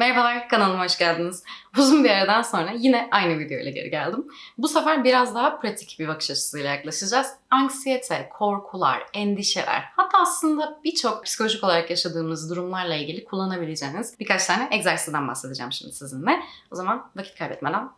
Merhabalar, kanalıma hoş geldiniz. Uzun bir aradan sonra yine aynı video ile geri geldim. Bu sefer biraz daha pratik bir bakış açısıyla yaklaşacağız. Anksiyete, korkular, endişeler, hatta aslında birçok psikolojik olarak yaşadığımız durumlarla ilgili kullanabileceğiniz birkaç tane egzersizden bahsedeceğim şimdi sizinle. O zaman vakit kaybetmeden.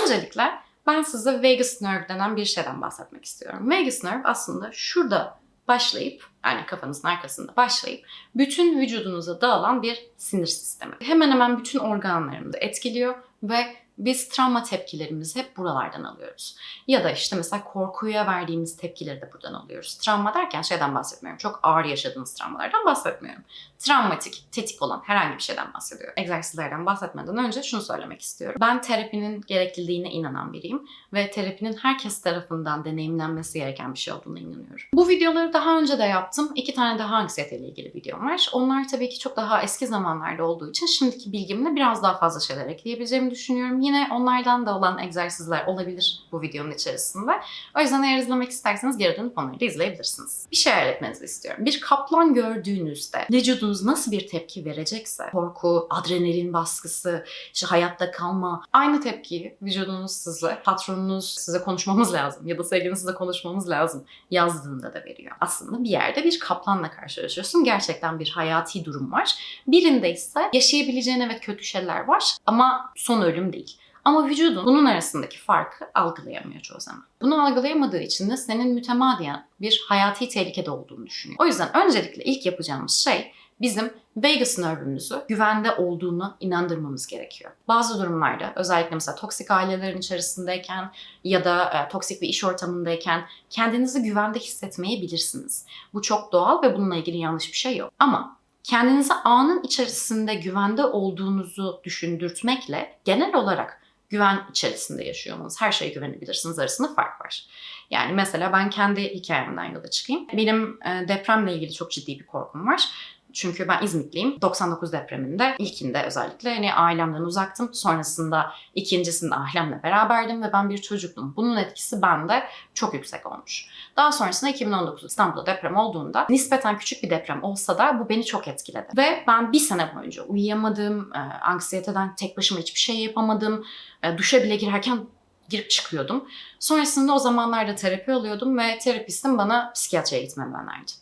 Öncelikle ben size vagus nerve denen bir şeyden bahsetmek istiyorum. Vagus nerve aslında şurada başlayıp yani kafanızın arkasında başlayıp bütün vücudunuza dağılan bir sinir sistemi. Hemen hemen bütün organlarımızı etkiliyor ve biz travma tepkilerimizi hep buralardan alıyoruz. Ya da işte mesela korkuya verdiğimiz tepkileri de buradan alıyoruz. Travma derken şeyden bahsetmiyorum. Çok ağır yaşadığınız travmalardan bahsetmiyorum. Travmatik, tetik olan herhangi bir şeyden bahsediyorum. Egzersizlerden bahsetmeden önce şunu söylemek istiyorum. Ben terapinin gerekliliğine inanan biriyim ve terapinin herkes tarafından deneyimlenmesi gereken bir şey olduğuna inanıyorum. Bu videoları daha önce de yaptım. İki tane daha anksiyete ile ilgili videom var. Onlar tabii ki çok daha eski zamanlarda olduğu için şimdiki bilgimle biraz daha fazla şeyler ekleyebileceğimi düşünüyorum. Yine onlardan da olan egzersizler olabilir bu videonun içerisinde. O yüzden eğer izlemek isterseniz geri dönüp onları da izleyebilirsiniz. Bir şey hayal etmenizi istiyorum. Bir kaplan gördüğünüzde vücudunuz nasıl bir tepki verecekse, korku, adrenalin baskısı, işte hayatta kalma, aynı tepkiyi vücudunuz size, patronunuz size konuşmamız lazım ya da sevgiliniz size konuşmamız lazım yazdığında da veriyor. Aslında bir yerde bir kaplanla karşılaşıyorsun. Gerçekten bir hayati durum var. Birinde ise yaşayabileceğin evet kötü şeyler var ama son ölüm değil. Ama vücudun bunun arasındaki farkı algılayamıyor çoğu zaman. Bunu algılayamadığı için de senin mütemadiyen bir hayati tehlikede olduğunu düşünüyor. O yüzden öncelikle ilk yapacağımız şey bizim vagus nervümüzü güvende olduğunu inandırmamız gerekiyor. Bazı durumlarda özellikle mesela toksik ailelerin içerisindeyken ya da e, toksik bir iş ortamındayken kendinizi güvende hissetmeyebilirsiniz. Bu çok doğal ve bununla ilgili yanlış bir şey yok. Ama kendinizi anın içerisinde güvende olduğunuzu düşündürtmekle genel olarak güven içerisinde yaşıyor her şeye güvenebilirsiniz arasında fark var. Yani mesela ben kendi hikayemden yola çıkayım. Benim e, depremle ilgili çok ciddi bir korkum var. Çünkü ben İzmitliyim. 99 depreminde ilkinde özellikle hani ailemden uzaktım. Sonrasında ikincisinde ailemle beraberdim ve ben bir çocuktum. Bunun etkisi bende çok yüksek olmuş. Daha sonrasında 2019 İstanbul'da deprem olduğunda nispeten küçük bir deprem olsa da bu beni çok etkiledi. Ve ben bir sene boyunca uyuyamadım, e, anksiyeteden tek başıma hiçbir şey yapamadım. E, duşa bile girerken girip çıkıyordum. Sonrasında o zamanlarda terapi alıyordum ve terapistim bana psikiyatriye gitmemi önerdi.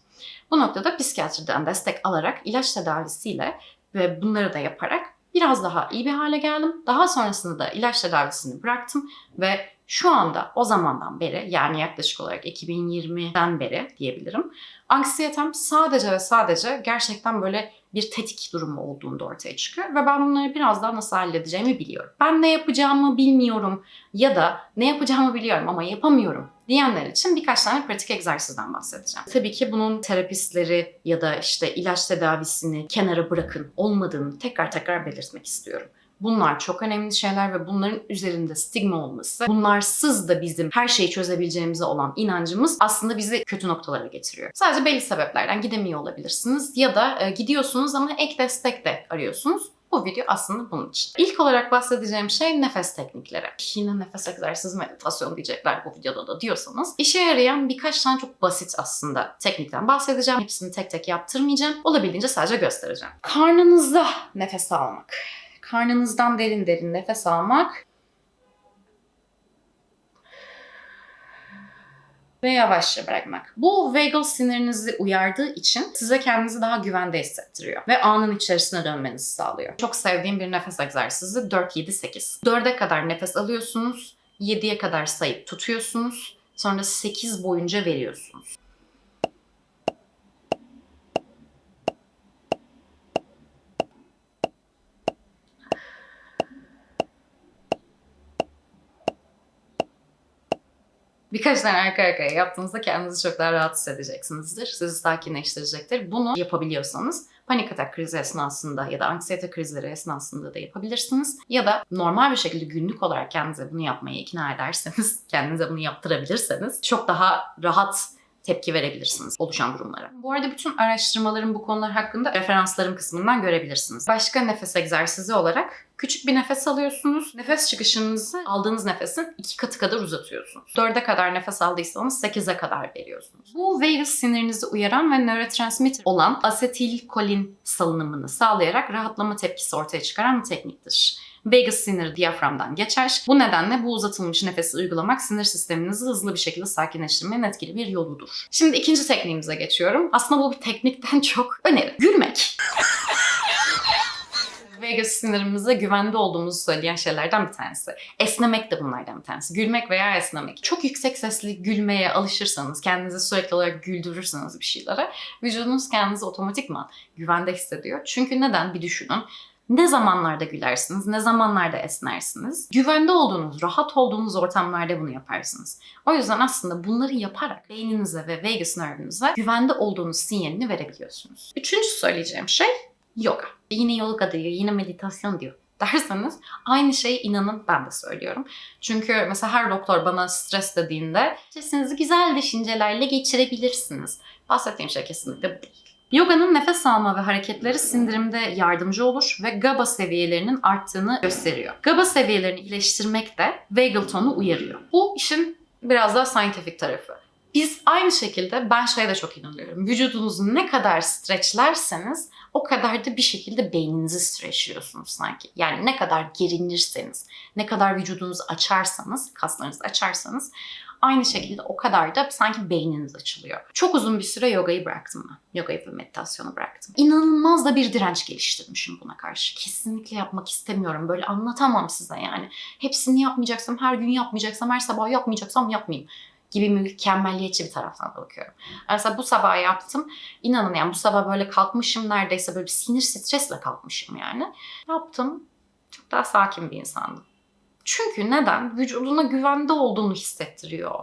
Bu noktada psikiyatriden destek alarak ilaç tedavisiyle ve bunları da yaparak biraz daha iyi bir hale geldim. Daha sonrasında da ilaç tedavisini bıraktım ve şu anda o zamandan beri yani yaklaşık olarak 2020'den beri diyebilirim. Anksiyetem sadece ve sadece gerçekten böyle bir tetik durumu olduğunda ortaya çıkıyor ve ben bunları biraz daha nasıl halledeceğimi biliyorum. Ben ne yapacağımı bilmiyorum ya da ne yapacağımı biliyorum ama yapamıyorum diyenler için birkaç tane pratik egzersizden bahsedeceğim. Tabii ki bunun terapistleri ya da işte ilaç tedavisini kenara bırakın olmadığını tekrar tekrar belirtmek istiyorum. Bunlar çok önemli şeyler ve bunların üzerinde stigma olması, bunlarsız da bizim her şeyi çözebileceğimize olan inancımız aslında bizi kötü noktalara getiriyor. Sadece belli sebeplerden gidemiyor olabilirsiniz ya da e, gidiyorsunuz ama ek destek de arıyorsunuz. Bu video aslında bunun için. İlk olarak bahsedeceğim şey nefes teknikleri. Yine nefes egzersizi meditasyon diyecekler bu videoda da diyorsanız. işe yarayan birkaç tane çok basit aslında teknikten bahsedeceğim. Hepsini tek tek yaptırmayacağım. Olabildiğince sadece göstereceğim. Karnınızda nefes almak. Karnınızdan derin derin nefes almak. Ve yavaşça bırakmak. Bu vagal sinirinizi uyardığı için size kendinizi daha güvende hissettiriyor ve anın içerisine dönmenizi sağlıyor. Çok sevdiğim bir nefes egzersizi 4-7-8. 4'e kadar nefes alıyorsunuz, 7'ye kadar sayıp tutuyorsunuz, sonra 8 boyunca veriyorsunuz. Birkaç tane arka arkaya yaptığınızda kendinizi çok daha rahat hissedeceksinizdir. Sizi sakinleştirecektir. Bunu yapabiliyorsanız panik atak krizi esnasında ya da anksiyete krizleri esnasında da yapabilirsiniz. Ya da normal bir şekilde günlük olarak kendinize bunu yapmaya ikna ederseniz, kendinize bunu yaptırabilirseniz çok daha rahat tepki verebilirsiniz oluşan durumlara. Bu arada bütün araştırmaların bu konular hakkında referanslarım kısmından görebilirsiniz. Başka nefes egzersizi olarak küçük bir nefes alıyorsunuz. Nefes çıkışınızı aldığınız nefesin iki katı kadar uzatıyorsunuz. Dörde kadar nefes aldıysanız 8'e kadar veriyorsunuz. Bu vagus sinirinizi uyaran ve nörotransmitter olan asetilkolin salınımını sağlayarak rahatlama tepkisi ortaya çıkaran bir tekniktir. Vagus siniri diyaframdan geçer. Bu nedenle bu uzatılmış nefesi uygulamak sinir sisteminizi hızlı bir şekilde sakinleştirmenin etkili bir yoludur. Şimdi ikinci tekniğimize geçiyorum. Aslında bu bir teknikten çok öneri. Gülmek. Vegas sinirimize güvende olduğumuzu söyleyen şeylerden bir tanesi. Esnemek de bunlardan bir tanesi. Gülmek veya esnemek. Çok yüksek sesli gülmeye alışırsanız, kendinizi sürekli olarak güldürürseniz bir şeylere, vücudunuz kendinizi otomatikman güvende hissediyor. Çünkü neden? Bir düşünün. Ne zamanlarda gülersiniz, ne zamanlarda esnersiniz. Güvende olduğunuz, rahat olduğunuz ortamlarda bunu yaparsınız. O yüzden aslında bunları yaparak beyninize ve vagus nervinize güvende olduğunuz sinyalini verebiliyorsunuz. Üçüncü söyleyeceğim şey yoga. Yine yoga diyor, yine meditasyon diyor derseniz aynı şeyi inanın ben de söylüyorum. Çünkü mesela her doktor bana stres dediğinde stresinizi güzel düşüncelerle geçirebilirsiniz. Bahsettiğim şey kesinlikle bu değil. Yoga'nın nefes alma ve hareketleri sindirimde yardımcı olur ve GABA seviyelerinin arttığını gösteriyor. GABA seviyelerini iyileştirmek de vagal tonu uyarıyor. Bu işin biraz daha scientific tarafı. Biz aynı şekilde ben şeye de çok inanıyorum. Vücudunuzu ne kadar streçlerseniz o kadar da bir şekilde beyninizi streçliyorsunuz sanki. Yani ne kadar gerinirseniz, ne kadar vücudunuzu açarsanız, kaslarınızı açarsanız aynı şekilde o kadar da sanki beyniniz açılıyor. Çok uzun bir süre yogayı bıraktım ben. Yogayı ve meditasyonu bıraktım. İnanılmaz da bir direnç geliştirmişim buna karşı. Kesinlikle yapmak istemiyorum. Böyle anlatamam size yani. Hepsini yapmayacaksam, her gün yapmayacaksam, her sabah yapmayacaksam yapmayayım gibi mükemmelliyetçi bir taraftan da bakıyorum. Mesela bu sabah yaptım. İnanın yani bu sabah böyle kalkmışım neredeyse böyle bir sinir stresle kalkmışım yani. Yaptım. Çok daha sakin bir insandım. Çünkü neden? Vücuduna güvende olduğunu hissettiriyor.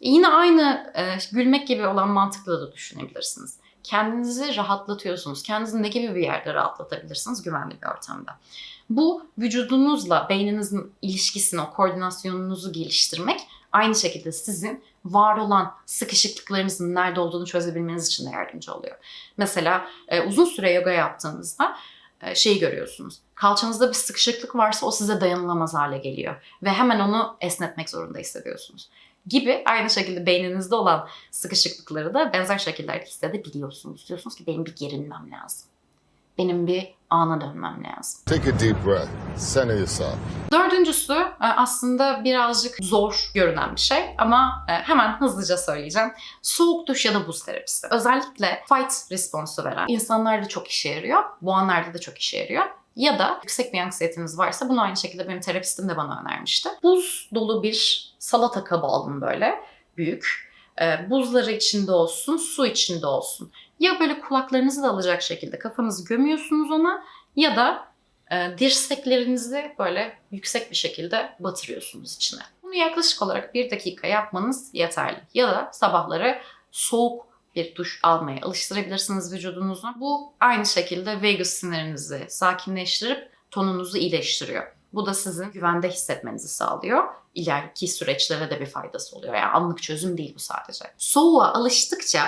Yine aynı e, gülmek gibi olan mantıkla da düşünebilirsiniz. Kendinizi rahatlatıyorsunuz. Kendinizi ne gibi bir yerde rahatlatabilirsiniz? Güvenli bir ortamda. Bu vücudunuzla beyninizin ilişkisini, o koordinasyonunuzu geliştirmek aynı şekilde sizin var olan sıkışıklıklarınızın nerede olduğunu çözebilmeniz için de yardımcı oluyor. Mesela e, uzun süre yoga yaptığınızda şeyi görüyorsunuz. Kalçanızda bir sıkışıklık varsa o size dayanılamaz hale geliyor. Ve hemen onu esnetmek zorunda hissediyorsunuz. Gibi aynı şekilde beyninizde olan sıkışıklıkları da benzer şekillerde hissedebiliyorsunuz. Diyorsunuz ki benim bir gerinmem lazım. Benim bir ana dönmem lazım. Take a deep breath. Center yourself. Dördüncüsü e, aslında birazcık zor görünen bir şey ama e, hemen hızlıca söyleyeceğim. Soğuk duş ya da buz terapisi. Özellikle fight responsu veren insanlarda çok işe yarıyor. Bu anlarda da çok işe yarıyor. Ya da yüksek bir anksiyeteniz varsa bunu aynı şekilde benim terapistim de bana önermişti. Buz dolu bir salata kabı alın böyle büyük. E, buzları içinde olsun, su içinde olsun. Ya böyle kulaklarınızı da alacak şekilde kafanızı gömüyorsunuz ona ya da e, dirseklerinizi böyle yüksek bir şekilde batırıyorsunuz içine. Bunu yaklaşık olarak bir dakika yapmanız yeterli. Ya da sabahları soğuk bir duş almaya alıştırabilirsiniz vücudunuzu. Bu aynı şekilde vagus sinirinizi sakinleştirip tonunuzu iyileştiriyor. Bu da sizin güvende hissetmenizi sağlıyor. İleriki süreçlere de bir faydası oluyor. Yani anlık çözüm değil bu sadece. Soğuğa alıştıkça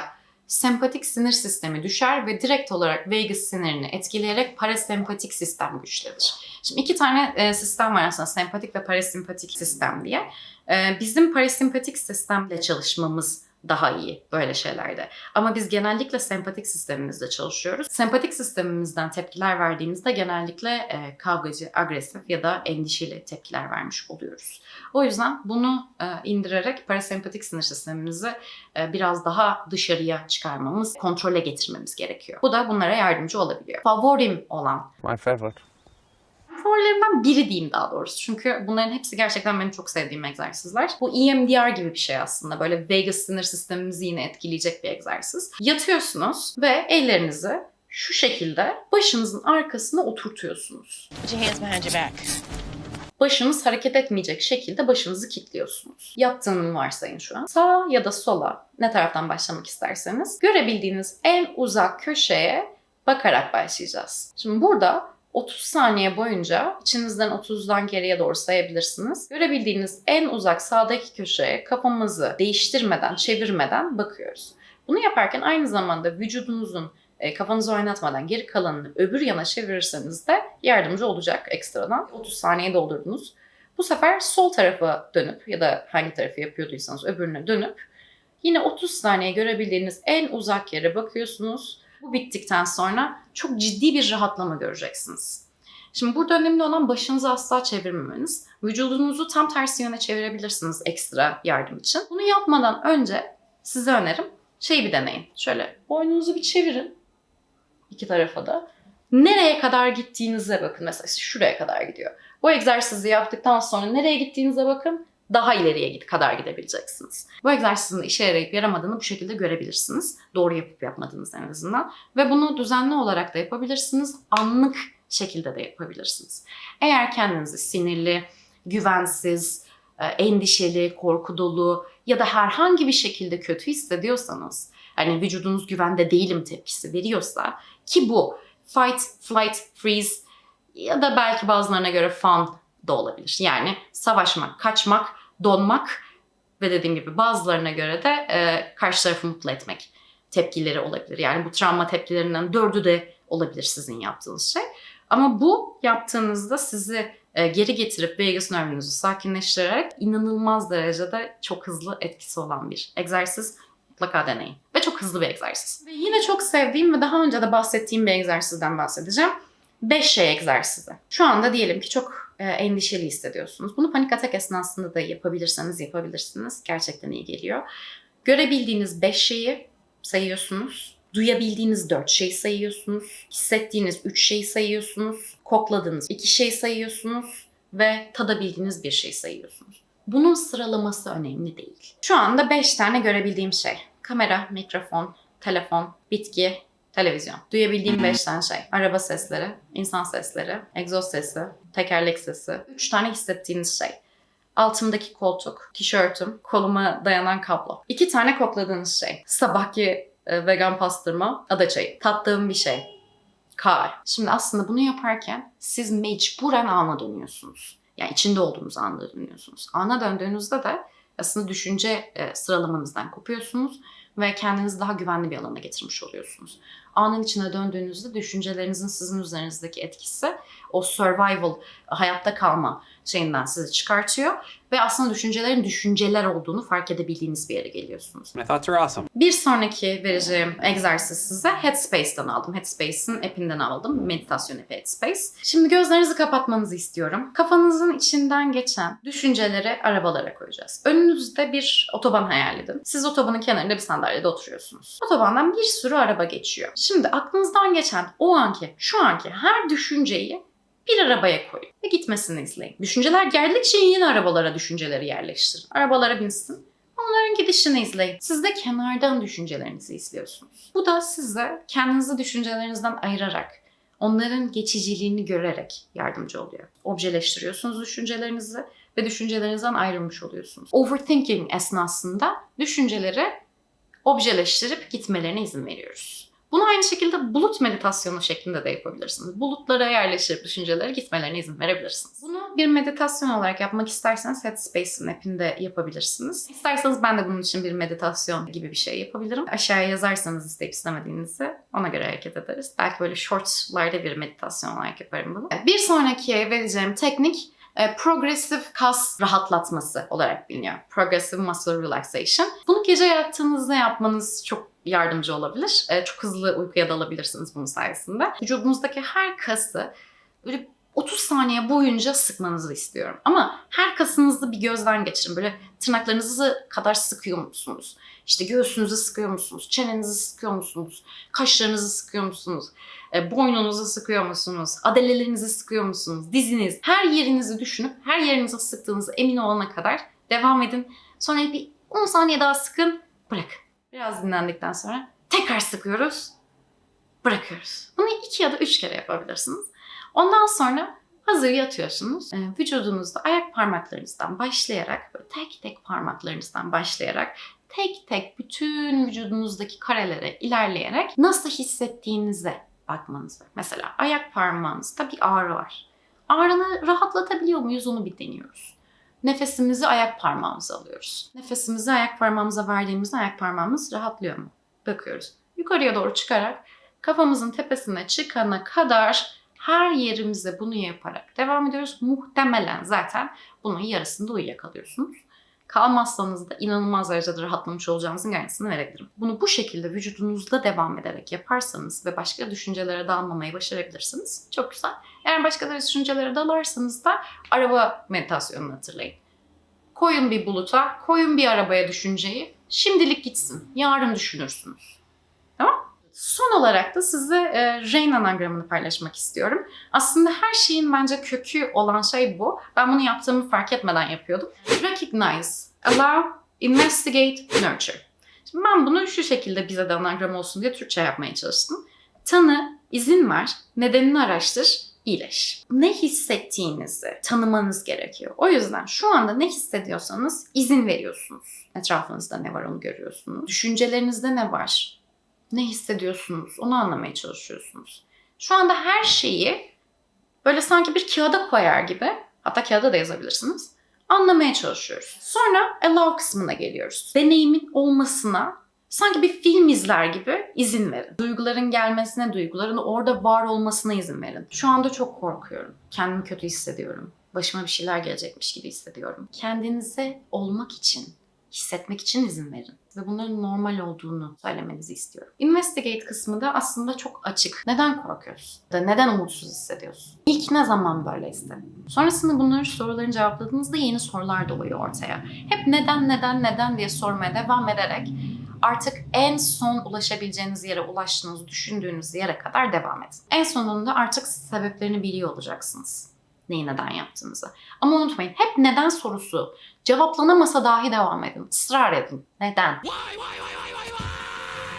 sempatik sinir sistemi düşer ve direkt olarak vagus sinirini etkileyerek parasempatik sistem güçlenir. Şimdi iki tane e, sistem var aslında sempatik ve parasempatik sistem diye. E, bizim parasempatik sistemle çalışmamız daha iyi böyle şeylerde. Ama biz genellikle sempatik sistemimizde çalışıyoruz. Sempatik sistemimizden tepkiler verdiğimizde genellikle e, kavgacı, agresif ya da endişeli tepkiler vermiş oluyoruz. O yüzden bunu e, indirerek parasempatik sinir sistemimizi e, biraz daha dışarıya çıkarmamız, kontrole getirmemiz gerekiyor. Bu da bunlara yardımcı olabiliyor. Favorim olan My favorite. Favorilerimden biri diyeyim daha doğrusu. Çünkü bunların hepsi gerçekten benim çok sevdiğim egzersizler. Bu EMDR gibi bir şey aslında. Böyle vagus sinir sistemimizi yine etkileyecek bir egzersiz. Yatıyorsunuz ve ellerinizi şu şekilde başınızın arkasına oturtuyorsunuz. Başınız hareket etmeyecek şekilde başınızı kilitliyorsunuz. Yattığını varsayın şu an. Sağa ya da sola ne taraftan başlamak isterseniz görebildiğiniz en uzak köşeye bakarak başlayacağız. Şimdi burada 30 saniye boyunca içinizden 30'dan geriye doğru sayabilirsiniz. Görebildiğiniz en uzak sağdaki köşeye kafamızı değiştirmeden, çevirmeden bakıyoruz. Bunu yaparken aynı zamanda vücudunuzun e, kafanızı oynatmadan geri kalanını öbür yana çevirirseniz de yardımcı olacak ekstradan. 30 saniye doldurdunuz. Bu sefer sol tarafa dönüp ya da hangi tarafı yapıyorduysanız öbürüne dönüp yine 30 saniye görebildiğiniz en uzak yere bakıyorsunuz. Bu bittikten sonra çok ciddi bir rahatlama göreceksiniz. Şimdi burada önemli olan başınızı asla çevirmemeniz. Vücudunuzu tam tersi yöne çevirebilirsiniz ekstra yardım için. Bunu yapmadan önce size önerim şeyi bir deneyin. Şöyle boynunuzu bir çevirin. iki tarafa da. Nereye kadar gittiğinize bakın. Mesela şuraya kadar gidiyor. Bu egzersizi yaptıktan sonra nereye gittiğinize bakın. Daha ileriye git kadar gidebileceksiniz. Bu egzersizin işe yarayıp yaramadığını bu şekilde görebilirsiniz. Doğru yapıp yapmadığınız en azından. Ve bunu düzenli olarak da yapabilirsiniz. Anlık şekilde de yapabilirsiniz. Eğer kendinizi sinirli, güvensiz, e, endişeli, korku dolu ya da herhangi bir şekilde kötü hissediyorsanız, hani vücudunuz güvende değilim tepkisi veriyorsa ki bu fight, flight, freeze ya da belki bazılarına göre fun da olabilir. Yani savaşmak, kaçmak, donmak ve dediğim gibi bazılarına göre de e, karşı tarafı mutlu etmek tepkileri olabilir. Yani bu travma tepkilerinden dördü de olabilir sizin yaptığınız şey. Ama bu yaptığınızda sizi e, geri getirip vagus nervünüzü sakinleştirerek inanılmaz derecede çok hızlı etkisi olan bir egzersiz mutlaka deneyin. Ve çok hızlı bir egzersiz. Ve yine çok sevdiğim ve daha önce de bahsettiğim bir egzersizden bahsedeceğim. 5 şey egzersizi. Şu anda diyelim ki çok endişeli hissediyorsunuz. Bunu panik atak esnasında da yapabilirseniz yapabilirsiniz. Gerçekten iyi geliyor. Görebildiğiniz 5 şeyi sayıyorsunuz. Duyabildiğiniz 4 şey sayıyorsunuz. Hissettiğiniz 3 şey sayıyorsunuz. Kokladığınız 2 şey sayıyorsunuz. Ve tadabildiğiniz bir şey sayıyorsunuz. Bunun sıralaması önemli değil. Şu anda 5 tane görebildiğim şey. Kamera, mikrofon, telefon, bitki, televizyon. Duyabildiğim 5 tane şey. Araba sesleri, insan sesleri, egzoz sesi, tekerlek sesi. 3 tane hissettiğiniz şey. Altımdaki koltuk, tişörtüm, koluma dayanan kablo. İki tane kokladığınız şey. Sabahki e, vegan pastırma, ada çayı. Tattığım bir şey. Kahve. Şimdi aslında bunu yaparken siz mecburen ana dönüyorsunuz. Yani içinde olduğunuz anda dönüyorsunuz. Ana döndüğünüzde de aslında düşünce e, sıralamanızdan kopuyorsunuz ve kendinizi daha güvenli bir alana getirmiş oluyorsunuz. Anın içine döndüğünüzde düşüncelerinizin sizin üzerinizdeki etkisi o survival, hayatta kalma şeyinden sizi çıkartıyor ve aslında düşüncelerin düşünceler olduğunu fark edebildiğiniz bir yere geliyorsunuz. My thoughts are awesome. Bir sonraki vereceğim egzersiz size Headspace'ten aldım. Headspace'in appinden aldım. Meditasyon appi Headspace. Şimdi gözlerinizi kapatmanızı istiyorum. Kafanızın içinden geçen düşünceleri arabalara koyacağız. Önünüzde bir otoban hayal edin. Siz otobanın kenarında bir sandalyede oturuyorsunuz. Otobandan bir sürü araba geçiyor. Şimdi aklınızdan geçen o anki, şu anki her düşünceyi bir arabaya koyun ve gitmesini izleyin. Düşünceler geldikçe yeni arabalara düşünceleri yerleştirin. Arabalara binsin. Onların gidişini izleyin. Siz de kenardan düşüncelerinizi izliyorsunuz. Bu da size kendinizi düşüncelerinizden ayırarak, onların geçiciliğini görerek yardımcı oluyor. Objeleştiriyorsunuz düşüncelerinizi ve düşüncelerinizden ayrılmış oluyorsunuz. Overthinking esnasında düşünceleri objeleştirip gitmelerine izin veriyoruz. Bunu aynı şekilde bulut meditasyonu şeklinde de yapabilirsiniz. Bulutlara yerleştirip düşüncelere gitmelerine izin verebilirsiniz. Bunu bir meditasyon olarak yapmak isterseniz Headspace'in app'inde yapabilirsiniz. İsterseniz ben de bunun için bir meditasyon gibi bir şey yapabilirim. Aşağıya yazarsanız isteyip istemediğinizi ona göre hareket ederiz. Belki böyle shortslarda bir meditasyon olarak yaparım bunu. Bir sonraki vereceğim teknik e, progressive kas rahatlatması olarak biliniyor. Progressive muscle relaxation. Bunu gece yattığınızda yapmanız çok yardımcı olabilir. E, çok hızlı uykuya dalabilirsiniz bunun sayesinde. Vücudunuzdaki her kası böyle 30 saniye boyunca sıkmanızı istiyorum. Ama her kasınızı bir gözden geçirin. Böyle tırnaklarınızı kadar sıkıyor musunuz? İşte göğsünüzü sıkıyor musunuz? Çenenizi sıkıyor musunuz? Kaşlarınızı sıkıyor musunuz? E, boynunuzu sıkıyor musunuz? Adalelerinizi sıkıyor musunuz? Diziniz. Her yerinizi düşünüp her yerinize sıktığınızı emin olana kadar devam edin. Sonra bir 10 saniye daha sıkın. Bırakın. Biraz dinlendikten sonra tekrar sıkıyoruz. Bırakıyoruz. Bunu iki ya da üç kere yapabilirsiniz. Ondan sonra hazır yatıyorsunuz. E, vücudunuzda ayak parmaklarınızdan başlayarak, böyle tek tek parmaklarınızdan başlayarak tek tek bütün vücudunuzdaki karelere ilerleyerek nasıl hissettiğinize bakmanızı. Mesela ayak parmağınızda bir ağrı var. Ağrını rahatlatabiliyor muyuz onu bir deniyoruz. Nefesimizi ayak parmağımıza alıyoruz. Nefesimizi ayak parmağımıza verdiğimizde ayak parmağımız rahatlıyor mu? Bakıyoruz. Yukarıya doğru çıkarak kafamızın tepesine çıkana kadar her yerimize bunu yaparak devam ediyoruz. Muhtemelen zaten bunun yarısında uyuyakalıyorsunuz. Kalmazsanız da inanılmaz derecede rahatlamış olacağınızın garantisini verebilirim. Bunu bu şekilde vücudunuzda devam ederek yaparsanız ve başka düşüncelere dalmamayı başarabilirsiniz. Çok güzel. Eğer başka düşüncelere dalarsanız da araba meditasyonunu hatırlayın. Koyun bir buluta, koyun bir arabaya düşünceyi. Şimdilik gitsin. Yarın düşünürsünüz. Son olarak da size e, Rain anagramını paylaşmak istiyorum. Aslında her şeyin bence kökü olan şey bu. Ben bunu yaptığımı fark etmeden yapıyordum. Recognize, allow, investigate, nurture. Şimdi ben bunu şu şekilde bize de anagram olsun diye Türkçe yapmaya çalıştım. Tanı, izin ver, nedenini araştır, iyileş. Ne hissettiğinizi tanımanız gerekiyor. O yüzden şu anda ne hissediyorsanız izin veriyorsunuz. Etrafınızda ne var onu görüyorsunuz. Düşüncelerinizde ne var? Ne hissediyorsunuz? Onu anlamaya çalışıyorsunuz. Şu anda her şeyi böyle sanki bir kağıda koyar gibi, hatta kağıda da yazabilirsiniz, anlamaya çalışıyoruz. Sonra allow kısmına geliyoruz. Deneyimin olmasına sanki bir film izler gibi izin verin. Duyguların gelmesine, duyguların orada var olmasına izin verin. Şu anda çok korkuyorum. Kendimi kötü hissediyorum. Başıma bir şeyler gelecekmiş gibi hissediyorum. Kendinize olmak için, hissetmek için izin verin. Ve bunların normal olduğunu söylemenizi istiyorum. Investigate kısmı da aslında çok açık. Neden korkuyorsun? Neden umutsuz hissediyorsun? İlk ne zaman böyle hissettin? Sonrasında bunları soruların cevapladığınızda yeni sorular doğuyor ortaya. Hep neden neden neden diye sormaya devam ederek artık en son ulaşabileceğiniz yere ulaştığınızı düşündüğünüz yere kadar devam edin. En sonunda artık sebeplerini biliyor olacaksınız. Neyi neden yaptığınızı. Ama unutmayın hep neden sorusu cevaplanamasa dahi devam edin. Israr edin. Neden?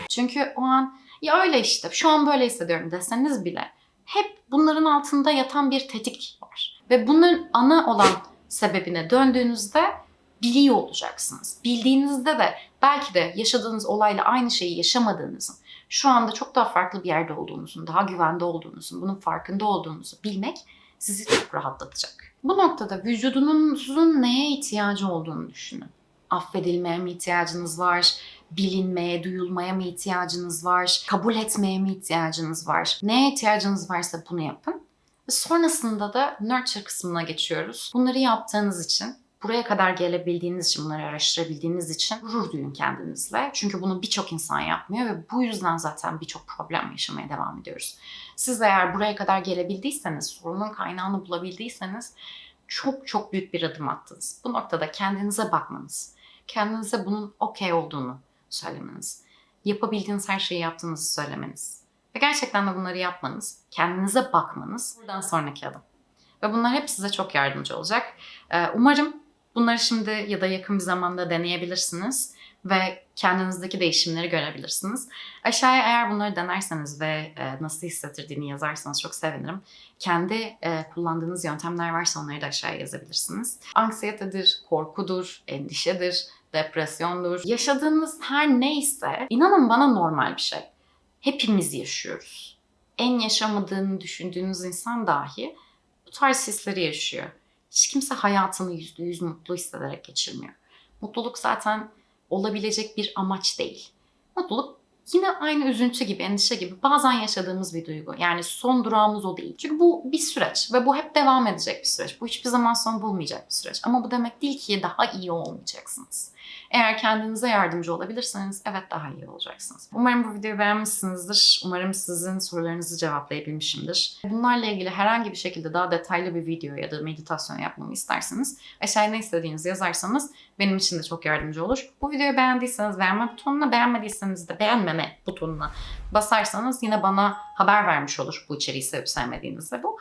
Çünkü o an ya öyle işte şu an böyle hissediyorum deseniz bile hep bunların altında yatan bir tetik var. Ve bunun ana olan sebebine döndüğünüzde biliyor olacaksınız. Bildiğinizde de belki de yaşadığınız olayla aynı şeyi yaşamadığınızın, şu anda çok daha farklı bir yerde olduğunuzun, daha güvende olduğunuzun, bunun farkında olduğunuzu bilmek sizi çok rahatlatacak. Bu noktada vücudunuzun neye ihtiyacı olduğunu düşünün. Affedilmeye mi ihtiyacınız var? Bilinmeye, duyulmaya mı ihtiyacınız var? Kabul etmeye mi ihtiyacınız var? Neye ihtiyacınız varsa bunu yapın. Sonrasında da nurture kısmına geçiyoruz. Bunları yaptığınız için buraya kadar gelebildiğiniz için, bunları araştırabildiğiniz için gurur duyun kendinizle. Çünkü bunu birçok insan yapmıyor ve bu yüzden zaten birçok problem yaşamaya devam ediyoruz. Siz eğer buraya kadar gelebildiyseniz, sorunun kaynağını bulabildiyseniz çok çok büyük bir adım attınız. Bu noktada kendinize bakmanız, kendinize bunun okey olduğunu söylemeniz, yapabildiğiniz her şeyi yaptığınızı söylemeniz ve gerçekten de bunları yapmanız, kendinize bakmanız buradan sonraki adım. Ve bunlar hep size çok yardımcı olacak. Umarım bunları şimdi ya da yakın bir zamanda deneyebilirsiniz ve kendinizdeki değişimleri görebilirsiniz. Aşağıya eğer bunları denerseniz ve e, nasıl hissettirdiğini yazarsanız çok sevinirim. Kendi e, kullandığınız yöntemler varsa onları da aşağıya yazabilirsiniz. Anksiyetedir, korkudur, endişedir, depresyondur. Yaşadığınız her neyse inanın bana normal bir şey. Hepimiz yaşıyoruz. En yaşamadığını düşündüğünüz insan dahi bu tarz hisleri yaşıyor. Hiç kimse hayatını yüzde yüz mutlu hissederek geçirmiyor. Mutluluk zaten olabilecek bir amaç değil. Mutluluk yine aynı üzüntü gibi, endişe gibi bazen yaşadığımız bir duygu. Yani son durağımız o değil. Çünkü bu bir süreç ve bu hep devam edecek bir süreç. Bu hiçbir zaman son bulmayacak bir süreç. Ama bu demek değil ki daha iyi olmayacaksınız. Eğer kendinize yardımcı olabilirseniz evet daha iyi olacaksınız. Umarım bu videoyu beğenmişsinizdir. Umarım sizin sorularınızı cevaplayabilmişimdir. Bunlarla ilgili herhangi bir şekilde daha detaylı bir video ya da meditasyon yapmamı isterseniz aşağıya ne istediğinizi yazarsanız benim için de çok yardımcı olur. Bu videoyu beğendiyseniz beğenme butonuna, beğenmediyseniz de beğenmeme butonuna basarsanız yine bana haber vermiş olur bu içeriği sevip sevmediğinizde bu.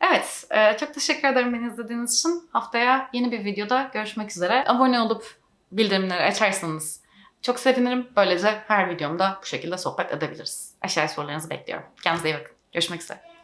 Evet, e, çok teşekkür ederim beni izlediğiniz için. Haftaya yeni bir videoda görüşmek üzere. Abone olup bildirimleri açarsanız çok sevinirim. Böylece her videomda bu şekilde sohbet edebiliriz. Aşağıya sorularınızı bekliyorum. Kendinize iyi bakın. Görüşmek üzere.